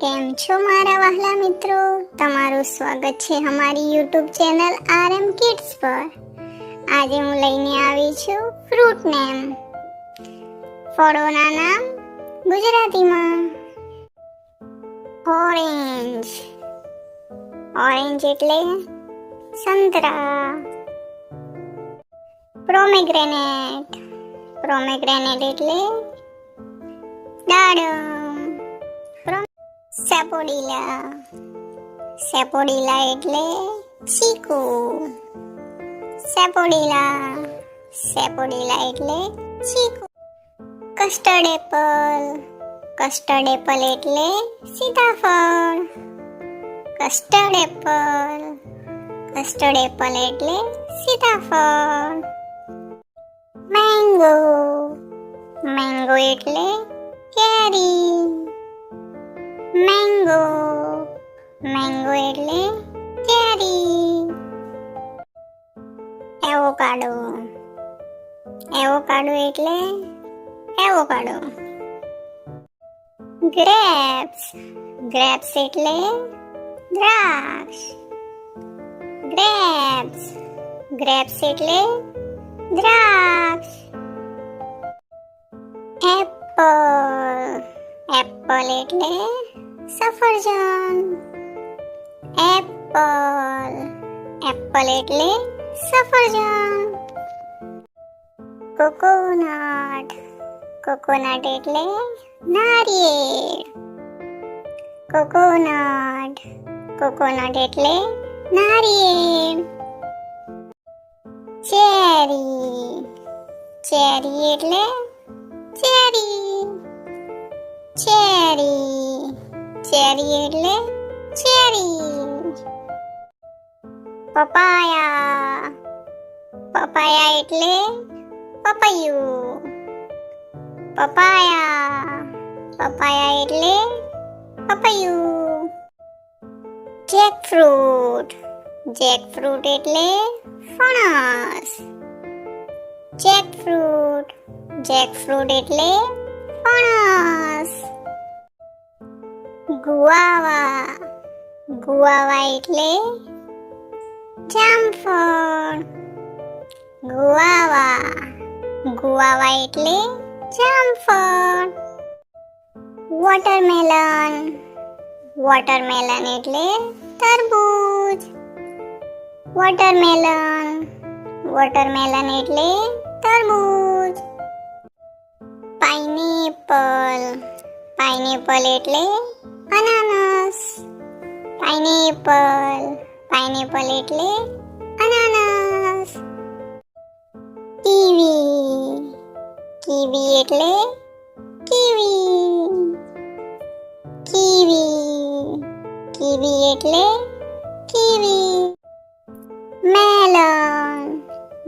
કેમ છો મારા વહાલા મિત્રો? તમારું સ્વાગત છે અમારી YouTube channel R M kids પર. આજે હું લઈને આવી છું ફ્રૂટ નેમ ફળોના નામ ગુજરાતીમાં ઓરેન્જ ઓરેન્જ એટલે સંતરા. પ્રોમેગ્રેનેટ પ્રોમેગ્રેનેટ એટલે દાડમ સેપોડીલા. સેપોડીલા એટલે ચીકુ. સેપોડીલા. સેપોડીલા એટલે ચીકુ. Custard apple. કસ્ટર્ડ એપલ એટલે સીતાફળ. Custard apple. કસ્ટર્ડ એપલ એટલે સીતાફળ. મેંગો. મેંગો એટલે કેરી. મેંગો મેંગો એટલે કેરી. એવોકાડો એવોકાડો એટલે એવોકાડો ગ્રેપ્સ ગ્રેપ્સ એટલે દ્રાક્ષ. ગ્રેપ્સ ગ્રેપ્સ એટલે દ્રાક્ષ. એપલ એપલ એટલે સફરજન. એપલ. એપલ એટલે સફરજન. કોકોનટ. કોકોનટ એટલે નારિયેળ. કોકોનટ. કોકોનટ એટલે નારિયેળ. ચેરી. ચેરી એટલે ચેરી. ચેરી. ચેરી એટલે ચેરી. પપાયા. પપાયા એટલે પપૈયું. પપાયા. પપાયા એટલે પપૈયું. જેકફ્રૂટ. જેકફ્રૂટ એટલે ફણસ. જેકફ્રૂટ. જેકફ્રૂટ એટલે ફણસ. ગુઆવા ગુઆવા એટલે જામફળ ગુઆવા ગુઆવા એટલે જામફળ વોટરમેલન વોટરમેલન એટલે તરબૂચ વોટરમેલન વોટરમેલન એટલે તરબૂચ પાઇનેપલ પાઇનેપલ એટલે અનાનસ પાઇનેપલ પાઇનેપલ એટલે અનાનસ કીવી કીવી એટલે કીવી કીવી કીવી એટલે કીવી મેલન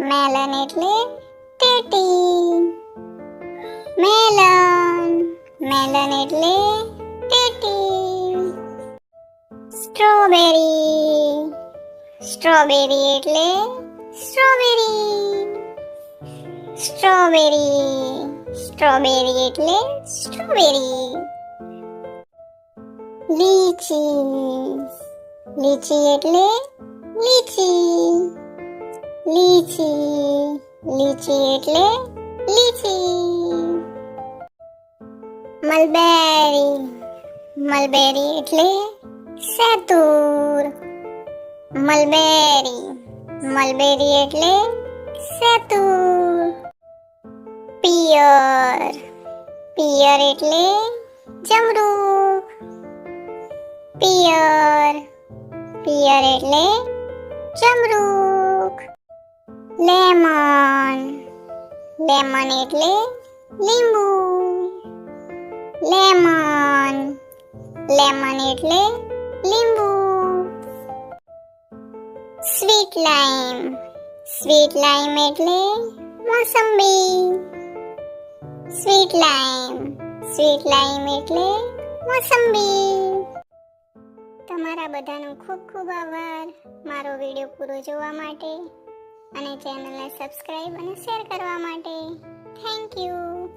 મેલન એટલે પેટી મેલન મેલન એટલે સ્ટ્રોબેરી સ્ટ્રોબેરી એટલે સ્ટ્રોબેરી સ્ટ્રોબેરી સ્ટ્રોબેરી એટલે સ્ટ્રોબેરી લીચી લીચી એટલે લીચી લીચી લીચી એટલે લીચી મલબેરી મલબેરી એટલે સેતુર મલબેરી મલબેરી એટલે સેતુર પિયર પિયર એટલે જમરૂખ પિયર પિયર એટલે જમરૂખ લેમન લેમન એટલે લીંબુ લેમન લેમન એટલે લીંબુ. સ્વીટ લાઈમ સ્વીટ લાઈમ એટલે મોસંબી. સ્વીટ લાઈમ સ્વીટ લાઈમ એટલે મોસંબી. તમારા બધાનો ખૂબ ખૂબ આભાર. મારો વીડિયો પૂરો જોવા માટે અને ચેનલને સબસ્ક્રાઈબ અને શેર કરવા માટે. Thank you